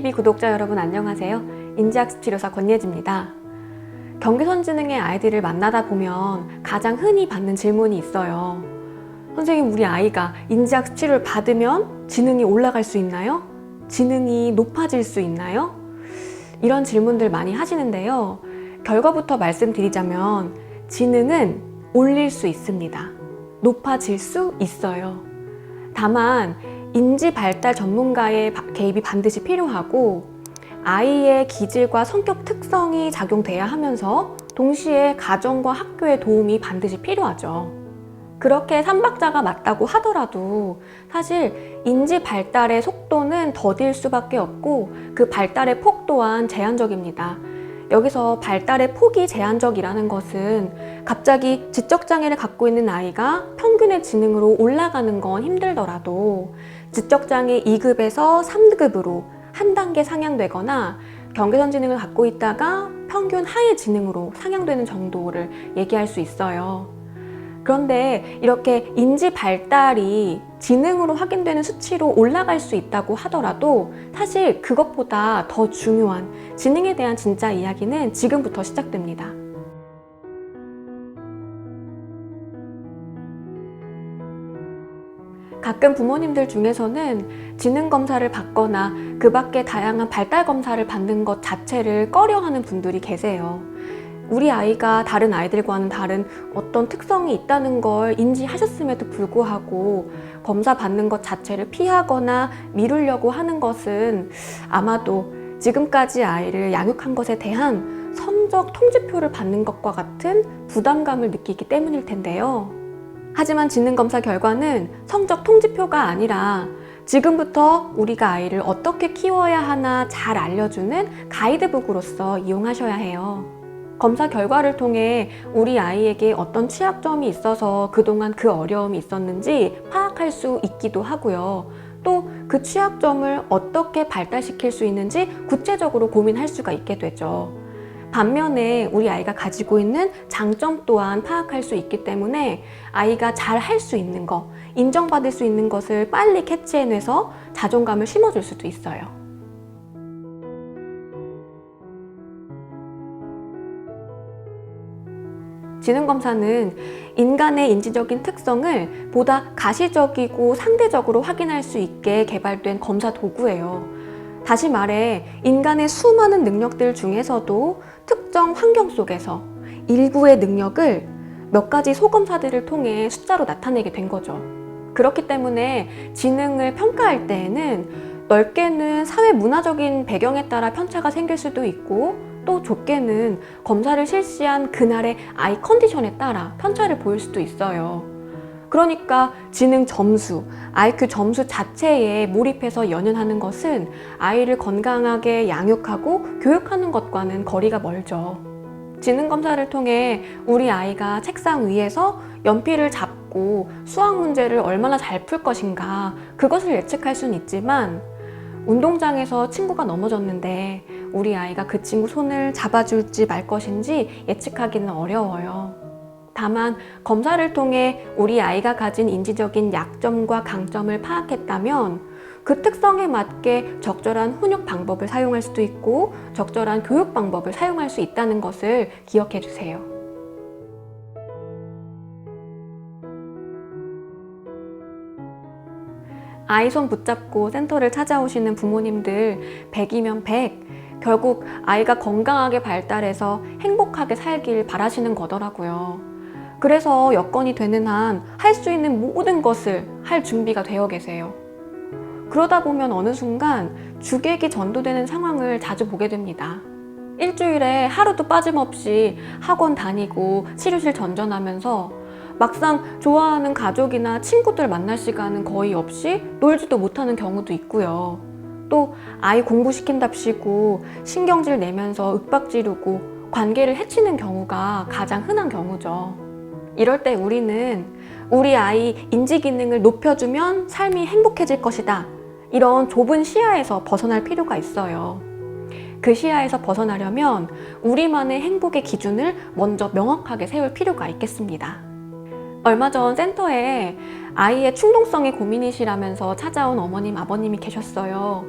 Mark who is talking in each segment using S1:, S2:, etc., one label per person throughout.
S1: TV 구독자 여러분 안녕하세요. 인지학습 치료사 권예지입니다. 경계선지능의 아이들을 만나다 보면 가장 흔히 받는 질문이 있어요. 선생님, 우리 아이가 인지학습 치료를 받으면 지능이 올라갈 수 있나요? 지능이 높아질 수 있나요? 이런 질문들 많이 하시는데요. 결과부터 말씀드리자면 지능은 올릴 수 있습니다. 높아질 수 있어요. 다만 인지 발달 전문가의 바- 개입이 반드시 필요하고 아이의 기질과 성격 특성이 작용돼야 하면서 동시에 가정과 학교의 도움이 반드시 필요하죠. 그렇게 삼박자가 맞다고 하더라도 사실 인지 발달의 속도는 더딜 수밖에 없고 그 발달의 폭 또한 제한적입니다. 여기서 발달의 폭이 제한적이라는 것은 갑자기 지적장애를 갖고 있는 아이가 평균의 지능으로 올라가는 건 힘들더라도 지적장애 2급에서 3급으로 한 단계 상향되거나 경계선 지능을 갖고 있다가 평균 하의 지능으로 상향되는 정도를 얘기할 수 있어요. 그런데 이렇게 인지 발달이 지능으로 확인되는 수치로 올라갈 수 있다고 하더라도 사실 그것보다 더 중요한 지능에 대한 진짜 이야기는 지금부터 시작됩니다. 가끔 부모님들 중에서는 지능 검사를 받거나 그 밖에 다양한 발달 검사를 받는 것 자체를 꺼려하는 분들이 계세요. 우리 아이가 다른 아이들과는 다른 어떤 특성이 있다는 걸 인지하셨음에도 불구하고 검사 받는 것 자체를 피하거나 미루려고 하는 것은 아마도 지금까지 아이를 양육한 것에 대한 성적 통지표를 받는 것과 같은 부담감을 느끼기 때문일 텐데요. 하지만 지능검사 결과는 성적 통지표가 아니라 지금부터 우리가 아이를 어떻게 키워야 하나 잘 알려주는 가이드북으로서 이용하셔야 해요. 검사 결과를 통해 우리 아이에게 어떤 취약점이 있어서 그동안 그 어려움이 있었는지 파악할 수 있기도 하고요. 또 그 취약점을 어떻게 발달시킬 수 있는지 구체적으로 고민할 수가 있게 되죠. 반면에 우리 아이가 가지고 있는 장점 또한 파악할 수 있기 때문에 아이가 잘 할 수 있는 것, 인정받을 수 있는 것을 빨리 캐치해내서 자존감을 심어줄 수도 있어요. 지능검사는 인간의 인지적인 특성을 보다 가시적이고 상대적으로 확인할 수 있게 개발된 검사 도구예요. 다시 말해, 인간의 수많은 능력들 중에서도 특정 환경 속에서 일부의 능력을 몇 가지 소검사들을 통해 숫자로 나타내게 된 거죠. 그렇기 때문에 지능을 평가할 때에는 넓게는 사회 문화적인 배경에 따라 편차가 생길 수도 있고 또 좁게는 검사를 실시한 그날의 아이 컨디션에 따라 편차를 보일 수도 있어요. 그러니까 지능 점수, IQ 점수 자체에 몰입해서 연연하는 것은 아이를 건강하게 양육하고 교육하는 것과는 거리가 멀죠. 지능 검사를 통해 우리 아이가 책상 위에서 연필을 잡고 수학 문제를 얼마나 잘 풀 것인가 그것을 예측할 수는 있지만 운동장에서 친구가 넘어졌는데 우리 아이가 그 친구 손을 잡아줄지 말 것인지 예측하기는 어려워요. 다만 검사를 통해 우리 아이가 가진 인지적인 약점과 강점을 파악했다면 그 특성에 맞게 적절한 훈육 방법을 사용할 수도 있고 적절한 교육 방법을 사용할 수 있다는 것을 기억해 주세요. 아이 손 붙잡고 센터를 찾아오시는 부모님들 100이면 100. 결국 아이가 건강하게 발달해서 행복하게 살길 바라시는 거더라고요. 그래서 여건이 되는 한 할 수 있는 모든 것을 할 준비가 되어 계세요. 그러다 보면 어느 순간 주객이 전도되는 상황을 자주 보게 됩니다. 일주일에 하루도 빠짐없이 학원 다니고 치료실 전전하면서 막상 좋아하는 가족이나 친구들 만날 시간은 거의 없이 놀지도 못하는 경우도 있고요. 또 아이 공부시킨답시고 신경질 내면서 윽박 지르고 관계를 해치는 경우가 가장 흔한 경우죠. 이럴 때 우리는 우리 아이 인지 기능을 높여주면 삶이 행복해질 것이다. 이런 좁은 시야에서 벗어날 필요가 있어요. 그 시야에서 벗어나려면 우리만의 행복의 기준을 먼저 명확하게 세울 필요가 있겠습니다. 얼마 전 센터에 아이의 충동성이 고민이시라면서 찾아온 어머님, 아버님이 계셨어요.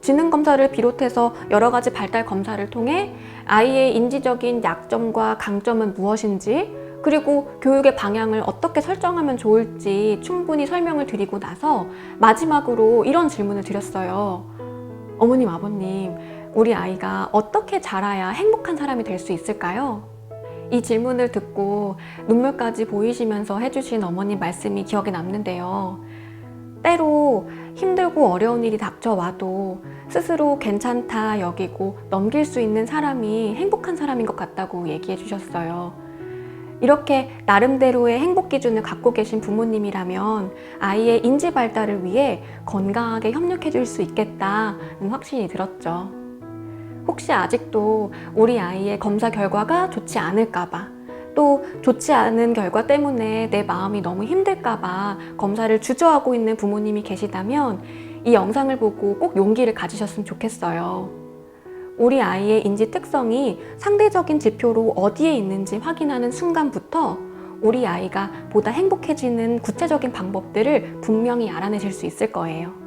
S1: 지능 검사를 비롯해서 여러 가지 발달 검사를 통해 아이의 인지적인 약점과 강점은 무엇인지 그리고 교육의 방향을 어떻게 설정하면 좋을지 충분히 설명을 드리고 나서 마지막으로 이런 질문을 드렸어요. 어머님, 아버님, 우리 아이가 어떻게 자라야 행복한 사람이 될 수 있을까요? 이 질문을 듣고 눈물까지 보이시면서 해주신 어머님 말씀이 기억에 남는데요. 때로 힘들고 어려운 일이 닥쳐와도 스스로 괜찮다 여기고 넘길 수 있는 사람이 행복한 사람인 것 같다고 얘기해 주셨어요. 이렇게 나름대로의 행복 기준을 갖고 계신 부모님이라면 아이의 인지 발달을 위해 건강하게 협력해 줄 수 있겠다는 확신이 들었죠. 혹시 아직도 우리 아이의 검사 결과가 좋지 않을까봐 또 좋지 않은 결과 때문에 내 마음이 너무 힘들까봐 검사를 주저하고 있는 부모님이 계시다면 이 영상을 보고 꼭 용기를 가지셨으면 좋겠어요. 우리 아이의 인지 특성이 상대적인 지표로 어디에 있는지 확인하는 순간부터 우리 아이가 보다 행복해지는 구체적인 방법들을 분명히 알아내실 수 있을 거예요.